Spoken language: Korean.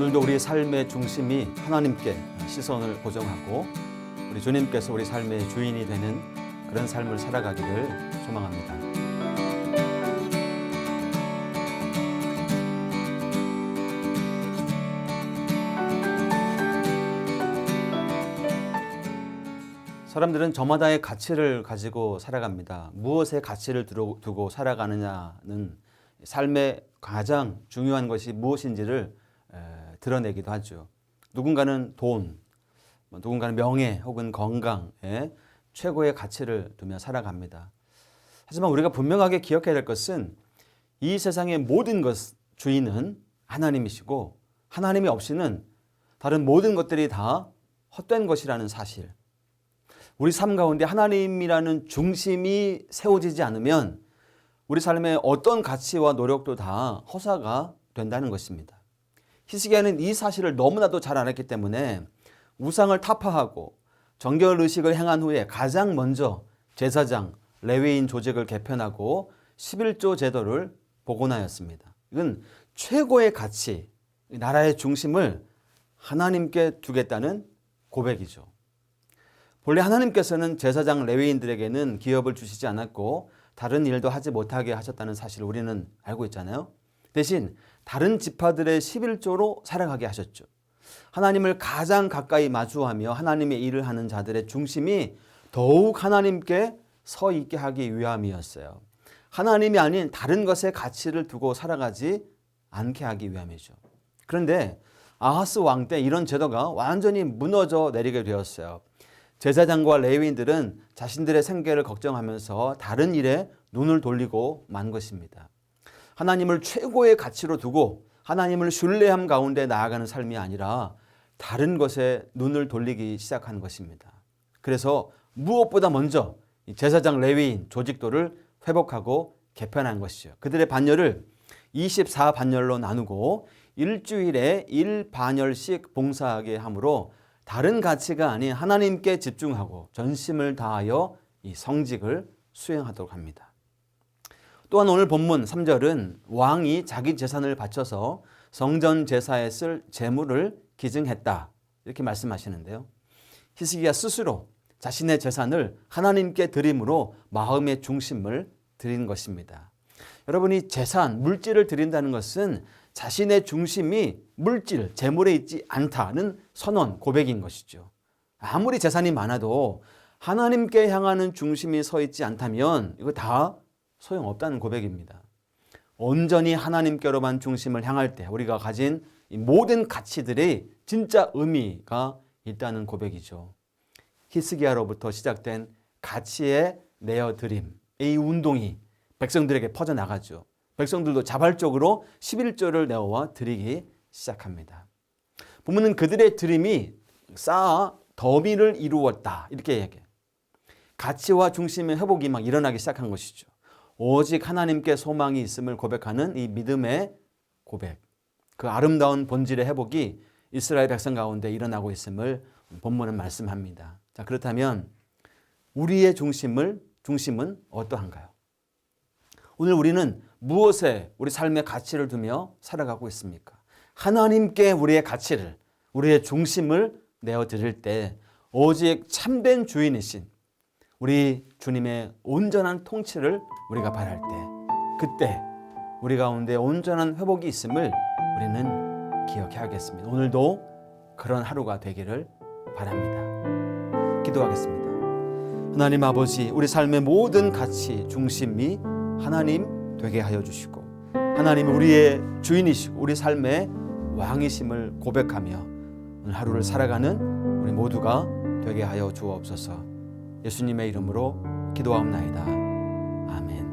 오늘도 우리 삶의 중심이 하나님께 시선을 고정하고 우리 주님께서 우리 삶의 주인이 되는 그런 삶을 살아가기를 소망합니다. 사람들은 저마다의 가치를 가지고 살아갑니다. 무엇에 가치를 두고 살아가느냐는 삶의 가장 중요한 것이 무엇인지를 에, 드러내기도 하죠. 누군가는 돈, 뭐 누군가는 명예 혹은 건강에 최고의 가치를 두며 살아갑니다. 하지만 우리가 분명하게 기억해야 될 것은 이 세상의 모든 것 주인은 하나님이시고 하나님이 없이는 다른 모든 것들이 다 헛된 것이라는 사실. 우리 삶 가운데 하나님이라는 중심이 세워지지 않으면 우리 삶의 어떤 가치와 노력도 다 허사가 된다는 것입니다. 히스기야는 이 사실을 너무나도 잘 알았기 때문에 우상을 타파하고 정결 의식을 행한 후에 가장 먼저 제사장, 레위인 조직을 개편하고 11조 제도를 복원하였습니다. 이건 최고의 가치, 나라의 중심을 하나님께 두겠다는 고백이죠. 본래 하나님께서는 제사장 레위인들에게는 기업을 주시지 않았고 다른 일도 하지 못하게 하셨다는 사실을 우리는 알고 있잖아요. 대신 다른 지파들의 11조로 살아가게 하셨죠. 하나님을 가장 가까이 마주하며 하나님의 일을 하는 자들의 중심이 더욱 하나님께 서 있게 하기 위함이었어요. 하나님이 아닌 다른 것에 가치를 두고 살아가지 않게 하기 위함이죠. 그런데 아하스 왕 때 이런 제도가 완전히 무너져 내리게 되었어요. 제사장과 레위인들은 자신들의 생계를 걱정하면서 다른 일에 눈을 돌리고 만 것입니다. 하나님을 최고의 가치로 두고 하나님을 신뢰함 가운데 나아가는 삶이 아니라 다른 것에 눈을 돌리기 시작한 것입니다. 그래서 무엇보다 먼저 제사장 레위인 조직도를 회복하고 개편한 것이죠. 그들의 반열을 24반열로 나누고 일주일에 1반열씩 봉사하게 함으로 다른 가치가 아닌 하나님께 집중하고 전심을 다하여 이 성직을 수행하도록 합니다. 또한 오늘 본문 3절은 왕이 자기 재산을 바쳐서 성전 제사에 쓸 재물을 기증했다. 이렇게 말씀하시는데요. 히스기야 스스로 자신의 재산을 하나님께 드림으로 마음의 중심을 드린 것입니다. 여러분이 재산, 물질을 드린다는 것은 자신의 중심이 물질, 재물에 있지 않다는 선언, 고백인 것이죠. 아무리 재산이 많아도 하나님께 향하는 중심이 서 있지 않다면 이거 다 소용없다는 고백입니다. 온전히 하나님께로만 중심을 향할 때 우리가 가진 이 모든 가치들이 진짜 의미가 있다는 고백이죠. 히스기야로부터 시작된 가치의 내어드림, 이 운동이 백성들에게 퍼져나가죠. 백성들도 자발적으로 11조를 내어와 드리기 시작합니다. 보면은 그들의 드림이 쌓아 더미를 이루었다. 이렇게 얘기해요. 가치와 중심의 회복이 막 일어나기 시작한 것이죠. 오직 하나님께 소망이 있음을 고백하는 이 믿음의 고백. 그 아름다운 본질의 회복이 이스라엘 백성 가운데 일어나고 있음을 본문은 말씀합니다. 자, 그렇다면 우리의 중심을 중심은 어떠한가요? 오늘 우리는 무엇에 우리 삶의 가치를 두며 살아가고 있습니까? 하나님께 우리의 가치를, 우리의 중심을 내어 드릴 때 오직 참된 주인이신 우리 주님의 온전한 통치를 우리가 바랄 때 그때 우리 가운데 온전한 회복이 있음을 우리는 기억해야겠습니다. 오늘도 그런 하루가 되기를 바랍니다. 기도하겠습니다. 하나님 아버지, 우리 삶의 모든 가치 중심이 하나님 되게 하여 주시고 하나님 우리의 주인이시고 우리 삶의 왕이심을 고백하며 오늘 하루를 살아가는 우리 모두가 되게 하여 주옵소서. 예수님의 이름으로 기도하옵나이다. 아멘.